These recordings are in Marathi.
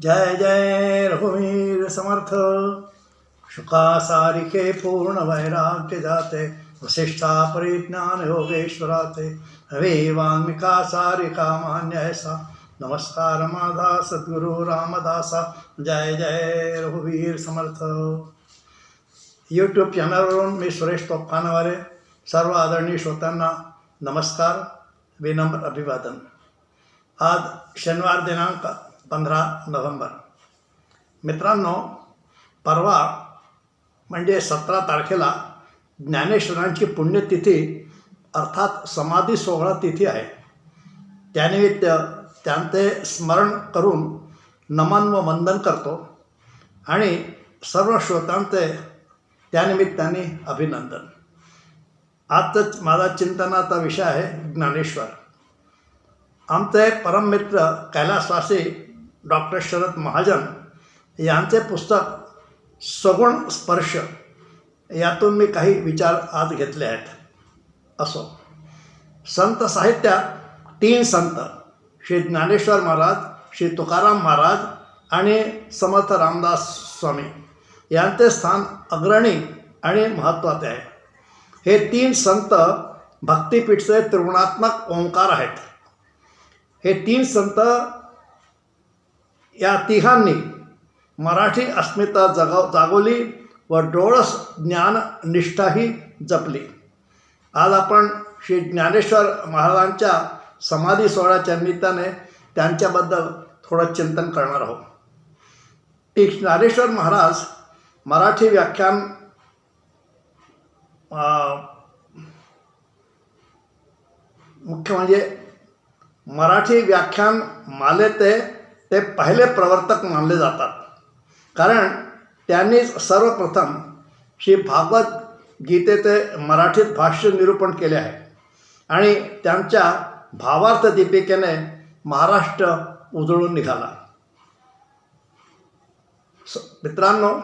जय जय रघुवीर समर्थ। शुका सारिके पूर्ण वैराग्य जाते वशिष्ठा परिज्ञान योगेश्वरा योगेश्वराते। हवे वाल्मिका सारिका मान्य ऐसा नमस्कार माझा सद्गुरु रामदासा। जय जय रघुवीर समर्थ। यूट्यूब चॅनलवरून मी सुरेश तोफखानवारे सर्व आदरणीय श्रोत्यांना नमस्कार, विनम्र अभिवादन। आज शनिवार दिनांक पंधरा नोव्हेंबर. मित्रांनो परवा म्हणजे सतरा तारखेला ज्ञानेश्वरांची पुण्यतिथी अर्थात समाधी सोहळा तिथी आहे. त्यानिमित्त त्यांचे स्मरण करून नमन व वंदन करतो आणि सर्व श्रोतांचे त्यानिमित्ताने अभिनंदन. आजच माझा चिंतनाचा विषय आहे ज्ञानेश्वर. आमचे परममित्र कैलासवासी डॉक्टर शरद महाजन यांचे पुस्तक सगुण स्पर्श यातून मी काही विचार आज घेतले आहेत. असो. संत साहित्यात तीन संत श्री ज्ञानेश्वर महाराज श्री तुकाराम महाराज आणि समर्थ रामदास स्वामी. यांचे स्थान अग्रणी आणि महत्त्वाचे आहे. हे तीन संत भक्तिपीठचे त्रिगुणात्मक ओंकार आहेत. हे तीन संत या तिघांनी मराठी अस्मिता जगाव जागवली व डोळस ज्ञान निष्ठाही जपली. आज आपण श्री ज्ञानेश्वर महाराजांच्या समाधी सोहळ्याच्या निमित्ताने त्यांच्याबद्दल थोडं चिंतन करणार आहोत. ती ज्ञानेश्वर महाराज मराठी व्याख्यान मुख्य म्हणजे मराठी व्याख्यान मालेते ते पहिले प्रवर्तक मानले जातात. कारण त्यांनीच सर्वप्रथम श्री भागवत गीतेचे मराठीत भाष्य निरूपण केले आहे. आणि त्यांच्या भावार्थ दीपिकेने महाराष्ट्र उजळून निघाला. स मित्रांनो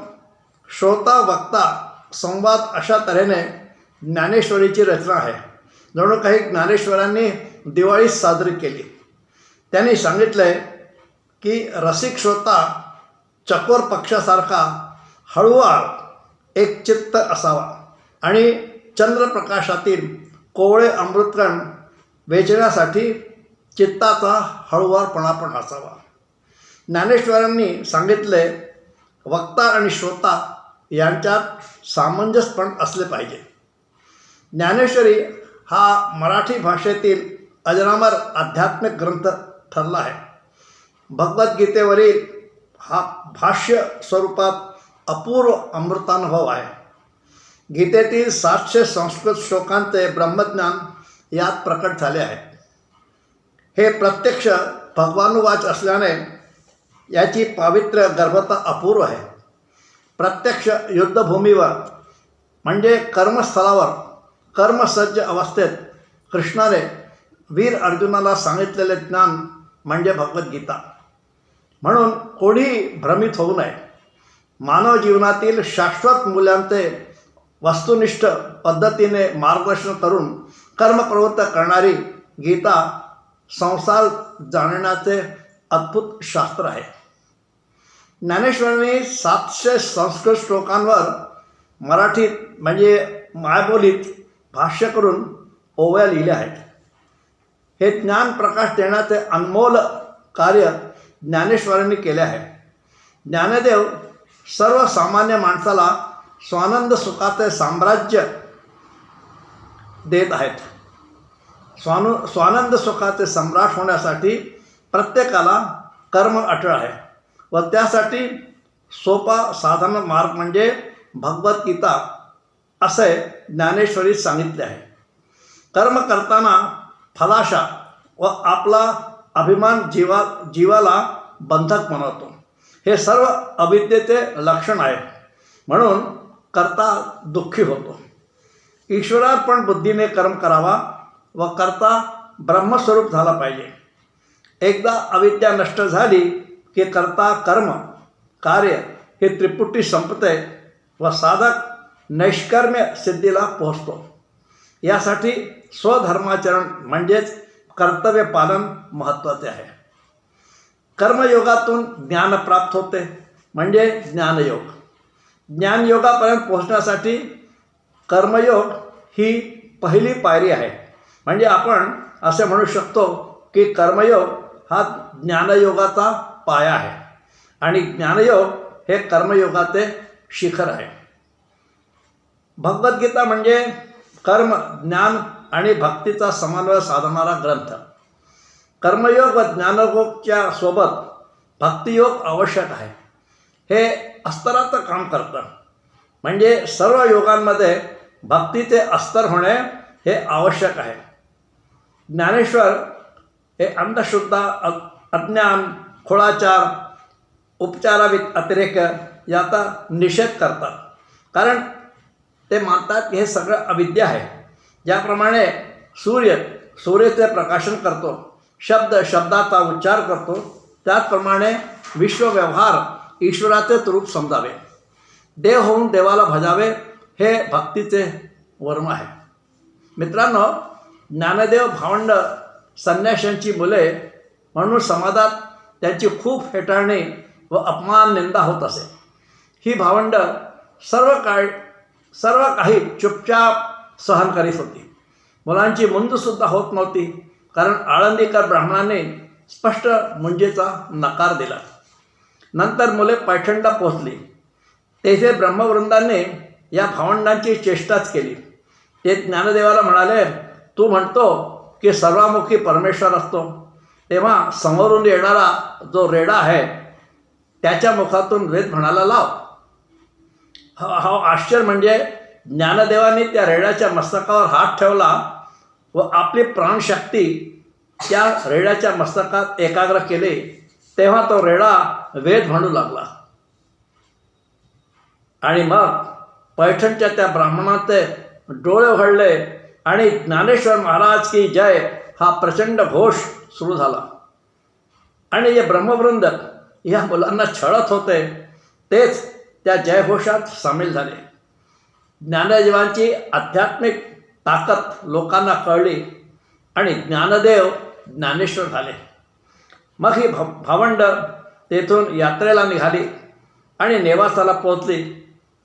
श्रोता वक्ता संवाद अशा तऱ्हेने ज्ञानेश्वरीची रचना आहे. जणू काही ज्ञानेश्वरांनी दिवाळी साजरी केली. त्यांनी सांगितलं आहे की रसिक श्रोता चकोर पक्षासारखा हळूवार एक चित्त असावा. आणि चंद्रप्रकाशातील कोवळे अमृतकण वेचण्यासाठी चित्ताचा हळूवारपणा पण असावा. ज्ञानेश्वरांनी सांगितले वक्ता आणि श्रोता यांच्यात सामंजस्यपण असले पाहिजे. ज्ञानेश्वरी हा मराठी भाषेतील अजरामर आध्यात्मिक ग्रंथ ठरला आहे. भगवद्गीतेवरील हा भाष्य स्वरूपात अपूर्व अमृतानुभव आहे. गीतेतील सातशे संस्कृत श्लोकांचे ब्रह्मज्ञान यात प्रकट झाले आहे. हे प्रत्यक्ष भगवानुवाच असल्याने याची पावित्र्य गर्भता अपूर्व आहे. प्रत्यक्ष युद्धभूमीवर म्हणजे कर्मस्थळावर कर्मसज्ज अवस्थेत कृष्णाने वीर अर्जुनाला सांगितलेले ज्ञान म्हणजे भगवद्गीता. म्हणून कोणीही भ्रमित होऊ नये. मानव जीवनातील शाश्वत मूल्यांचे वस्तुनिष्ठ पद्धतीने मार्गदर्शन करून कर्मप्रवृत्त करणारी गीता संसार जाणण्याचे अद्भुत शास्त्र आहे. ज्ञानेश्वरांनी सातशे संस्कृत श्लोकांवर मराठीत म्हणजे मायबोलीत भाष्य करून ओव्या लिहिल्या आहेत. हे ज्ञान प्रकाश देण्याचे अनमोल कार्य ज्ञानेश्वरांनी केले आहे ज्ञानदेव सर्वसामान्य माणसाला स्वानंद सुखाचे साम्राज्य देत आहेत. स्वानु स्वानंद सुखाचे सम्राट होण्यासाठी प्रत्येकाला कर्म अटळ आहे. व त्यासाठी सोपा साधन मार्ग म्हणजे भगवद्गीता असे ज्ञानेश्वरी सांगितले आहे. कर्म करताना फलाशा व आपला अभिमान जीवा जीवाला बंधक बनवतो. हे सर्व अविद्येचे लक्षण आहे. म्हणून करता दुःखी होतो. ईश्वरार्पण बुद्धीने कर्म करावा व करता ब्रह्मस्वरूप झाला पाहिजे. एकदा अविद्या नष्ट झाली की करता कर्म कार्य हे त्रिपुटी संपते व साधक नैष्कर्म्य सिद्धीला पोहोचतो. यासाठी स्वधर्माचरण म्हणजेच कर्तव्य पालन महत्त्वाचे आहे. कर्मयोगातून ज्ञान प्राप्त होते. म्हणजे ज्ञानयोग. ज्ञानयोगापर्यंत पोहोचण्यासाठी कर्मयोग ही पहिली पायरी आहे. म्हणजे आपण असे म्हणू शकतो की कर्मयोग हा ज्ञानयोगाचा पाया आहे. आणि ज्ञानयोग हे कर्मयोगाचे शिखर आहे. भगवद्गीता म्हणजे कर्म ज्ञान आणि भक्तीचा समन्वय साधणारा ग्रंथ. कर्मयोग व ज्ञानयोगच्या सोबत भक्तियोग आवश्यक आहे. हे अस्तराचं काम करतं. म्हणजे सर्व योगांमध्ये भक्तीचे अस्तर होणे हे आवश्यक आहे. ज्ञानेश्वर हे अंधश्रद्धा अज्ञान खोळाचार उपचारावि अतिरेक याचा निषेध करतात. कारण ते मानतात की हे सगळं अविद्या आहे. ज्याप्रमाणे सूर्य सूर्याचे प्रकाशन करतो शब्द शब्दाचा उच्चार करतो त्याचप्रमाणे विश्वव्यवहार ईश्वराचे रूप समजावे. देव होऊन देवाला भजावे हे भक्तीचे वर्म आहे. मित्रांनो ज्ञानदेव भावंड संन्याशांची मुले म्हणून समाजात त्यांची खूप हेटाळणी व अपमान निंदा होत असे. ही भावंड सर्व काळ सर्व काही चुपचाप सहन करीत होती. मुलांची मुंजसुद्धा होत नव्हती कारण आळंदीकर ब्राह्मणाने स्पष्ट मुंजेचा नकार दिला. नंतर मुले पैठणला पोहोचली. तेथे ब्रह्मवृंदाने या भावंडांची चेष्टाच केली. ते ज्ञानदेवाला म्हणाले तू म्हणतो की सर्वामुखी परमेश्वर असतो. तेव्हा समोरून येणारा जो रेडा आहे त्याच्या मुखातून वेद म्हणायला लाव. हा आश्चर्य म्हणजे ज्ञानदेवाने त्या रेड्याच्या मस्तकावर हात ठेवला व आपली प्राणशक्ती त्या रेड्याच्या मस्तकात एकाग्र केले तेव्हा तो रेडा वेद म्हणू लागला. आणि मग पैठणच्या त्या ब्राह्मणाचे डोळे उघडले आणि ज्ञानेश्वर महाराज की जय हा प्रचंड घोष सुरू झाला. आणि जे ब्रह्मवृंद या मुलांना छळत होते तेच त्या जयघोषात सामील झाले. ज्ञानदेवांची आध्यात्मिक ताकद लोकांना कळली आणि ज्ञानदेव ज्ञानेश्वर झाले. मग ही भ भावंड तेथून यात्रेला निघाली आणि नेवासाला पोहोचली.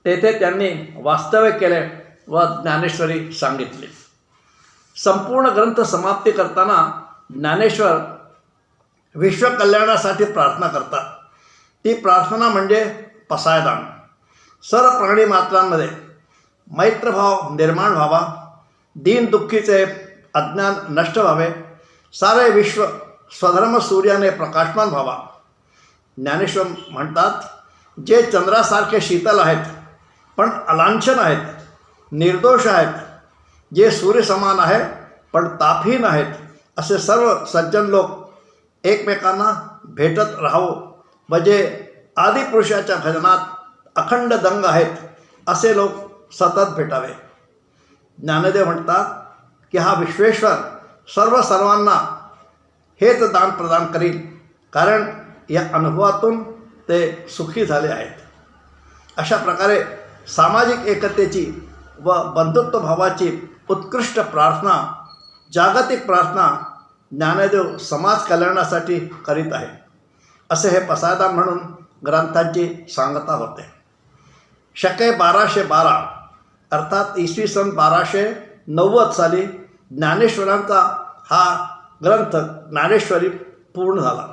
तेथे त्यांनी वास्तव्य केले व ज्ञानेश्वरी सांगितली. संपूर्ण ग्रंथ समाप्ती करताना ज्ञानेश्वर विश्वकल्याणासाठी प्रार्थना करतात. ती प्रार्थना म्हणजे पसायदान. सर्व प्राणी मात्रांमध्ये मैत्रभाव निर्माण व्हावा दीन दुःखीचे अज्ञान नष्ट व्हावे सारे विश्व स्वधर्म सूर्याने प्रकाशमान व्हावा. ज्ञानेश्वर म्हणतात जे चंद्रासारखे शीतल आहेत पण अलांछन आहेत निर्दोष आहेत जे सूर्यसमान आहे पण तापहीन आहेत असे सर्व सज्जन लोक एकमेकांना भेटत राहो म्हणजे आदिपुरुषाच्या भजनात अखंड दंग आहेत असे लोक सतत भेटावे. ज्ञानदेव म्हणतात की हा विश्वेश्वर सर्व सर्वांना हेच दान प्रदान करील. कारण या अनुभवातून ते सुखी झाले आहेत. अशा प्रकारे सामाजिक एकतेची व बंधुत्वभावाची उत्कृष्ट प्रार्थना जागतिक प्रार्थना ज्ञानदेव समाज कल्याणासाठी करीत आहे असे हे पसायदान म्हणून ग्रंथांची सांगता होते. शके बाराशे बारा अर्थात इसवी सन बाराशे नव्वद साली ज्ञानेश्वरांचा हा ग्रंथ ज्ञानेश्वरी पूर्ण झाला.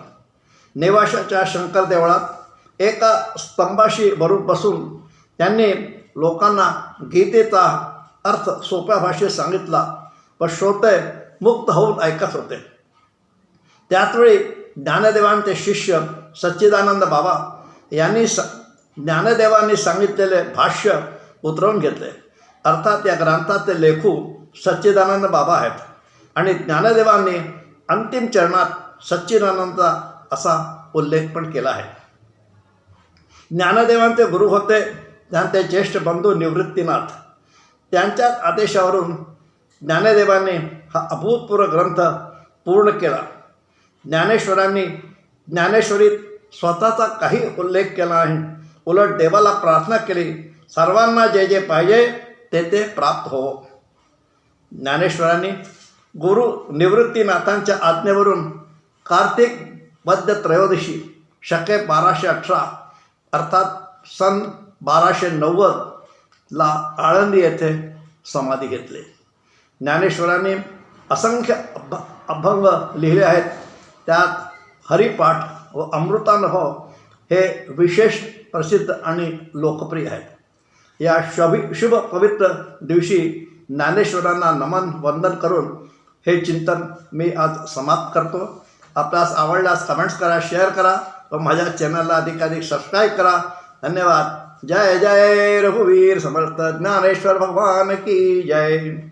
नेवाशाच्या शंकर देवळात एका स्तंभाशी भरून बसून त्यांनी लोकांना गीतेचा अर्थ सोप्या भाषेत सांगितला व श्रोते मुक्त होऊन ऐकत होते. त्याचवेळी ज्ञानदेवांचे शिष्य सच्चिदानंद बाबा यांनी स ज्ञानदेवांनी सांगितलेले भाष्य उतरवून घेतले. अर्थात या ग्रंथाचे लेखू सच्चिदानंद बाबा आहेत. आणि ज्ञानदेवांनी अंतिम चरणात सच्चिदानंदचा असा उल्लेख पण केला आहे. ज्ञानदेवांचे गुरु होते त्यांचे ज्येष्ठ बंधू निवृत्तीनाथ. त्यांच्या आदेशावरून ज्ञानदेवांनी हा अभूतपूर्व ग्रंथ पूर्ण केला. ज्ञानेश्वरांनी ज्ञानेश्वरीत स्वतःचा काही उल्लेख केला नाही. उलट देवाला प्रार्थना केली सर्वांना जे जे पाहिजे ते ते प्राप्त हो. ज्ञानेश्वरांनी गुरु निवृत्तीनाथांच्या आज्ञेवरून कार्तिक बद्ध त्रयोदशी शके बाराशे अठरा अर्थात सन बाराशे नव्वदला आळंदी येथे समाधी घेतली. ज्ञानेश्वरांनी असंख्य अभ अभंग लिहिले आहेत. त्यात हरिपाठ व अमृतानुभव हे विशेष प्रसिद्ध आणि लोकप्रिय आहेत. या शभि शुभ पवित्र दिवशी ज्ञानेश्वरांना नमन वंदन करून हे चिंतन मी आज समाप्त करतो. आपल्यास आवडल्यास कमेंट्स करा शेअर करा व माझ्या चॅनलला अधिकाधिक सबस्क्राईब करा. धन्यवाद. जय जय रघुवीर समर्थ ज्ञानेश्वर भगवान की जय.